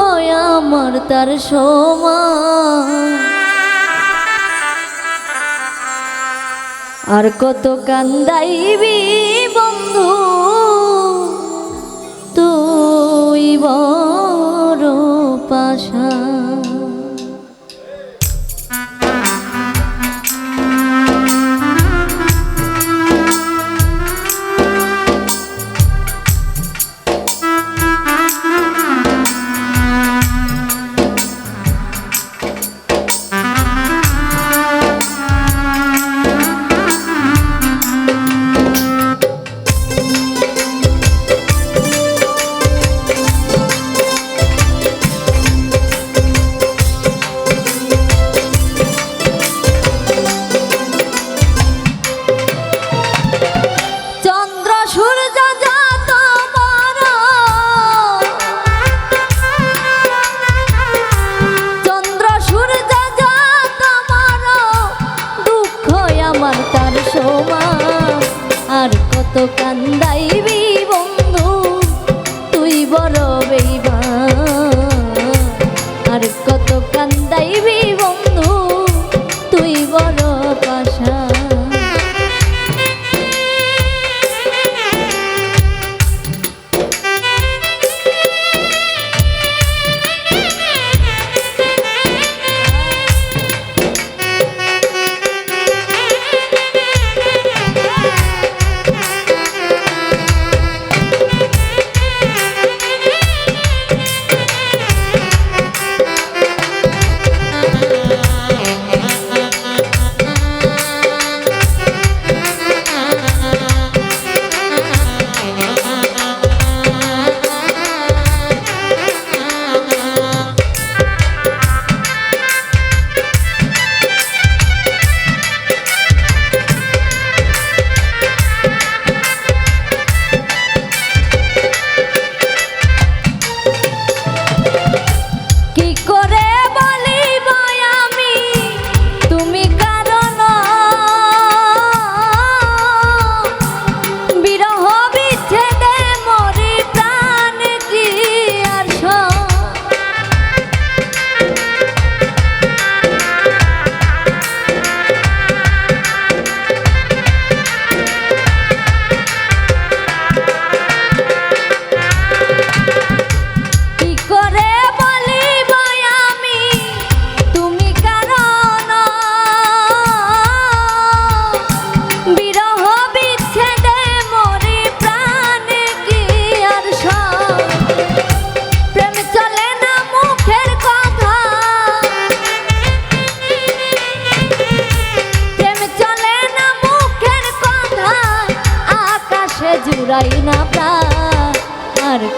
হয় আমার তার সমান। আর কত কান্দাইবি বন্ধু তুই বড় পাশা আর তার সমান আর কত কান্দা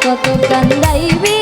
কত কান্দাইবি?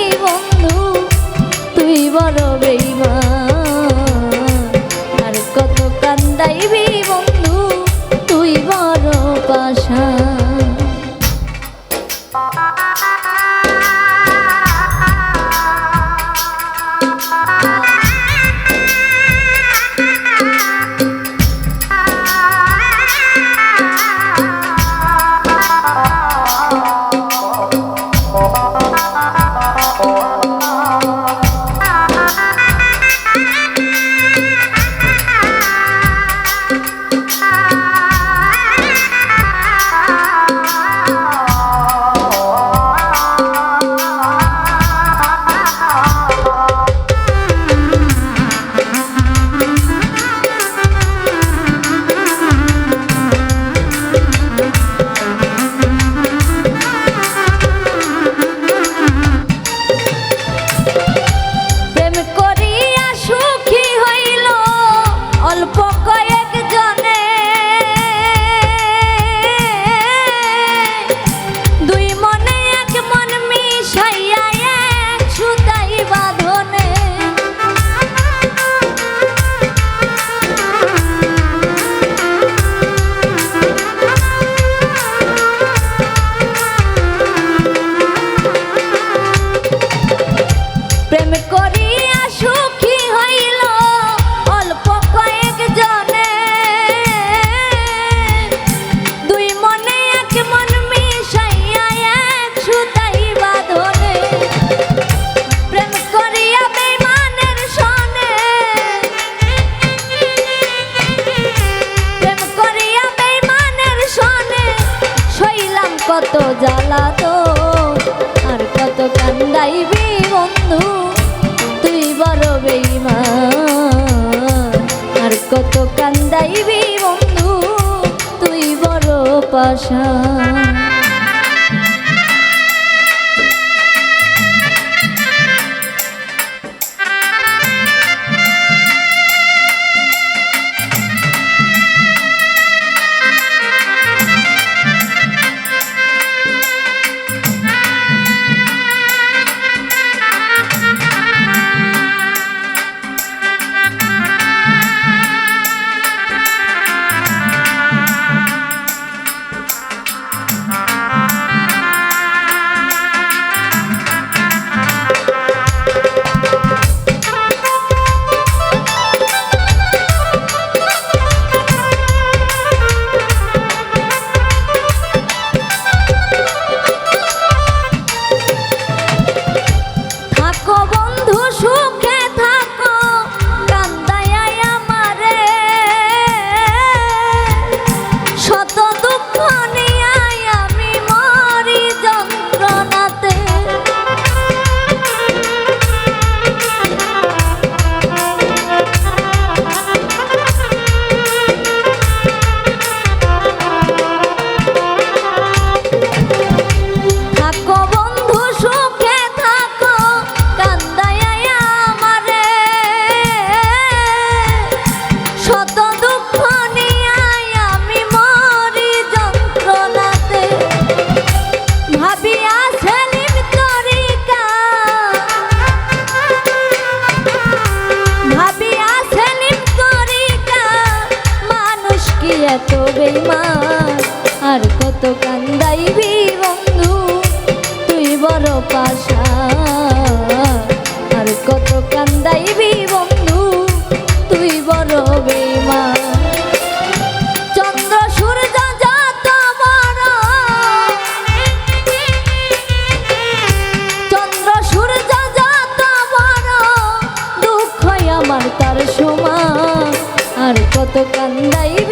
কত জ্বালা তো আর কত কান্দাইবি বন্ধু, তুই বড় বেইমা আর কত কান্দাইবি বন্ধু, তুই বড় পাশা বেইমান আর কত কান্দাইবি বন্ধু, তুই বড় পাশা। আর কত কান্দাইবি বন্ধু, তুই বড় বড় আমার তার সমান। আর কত কান্দাইবি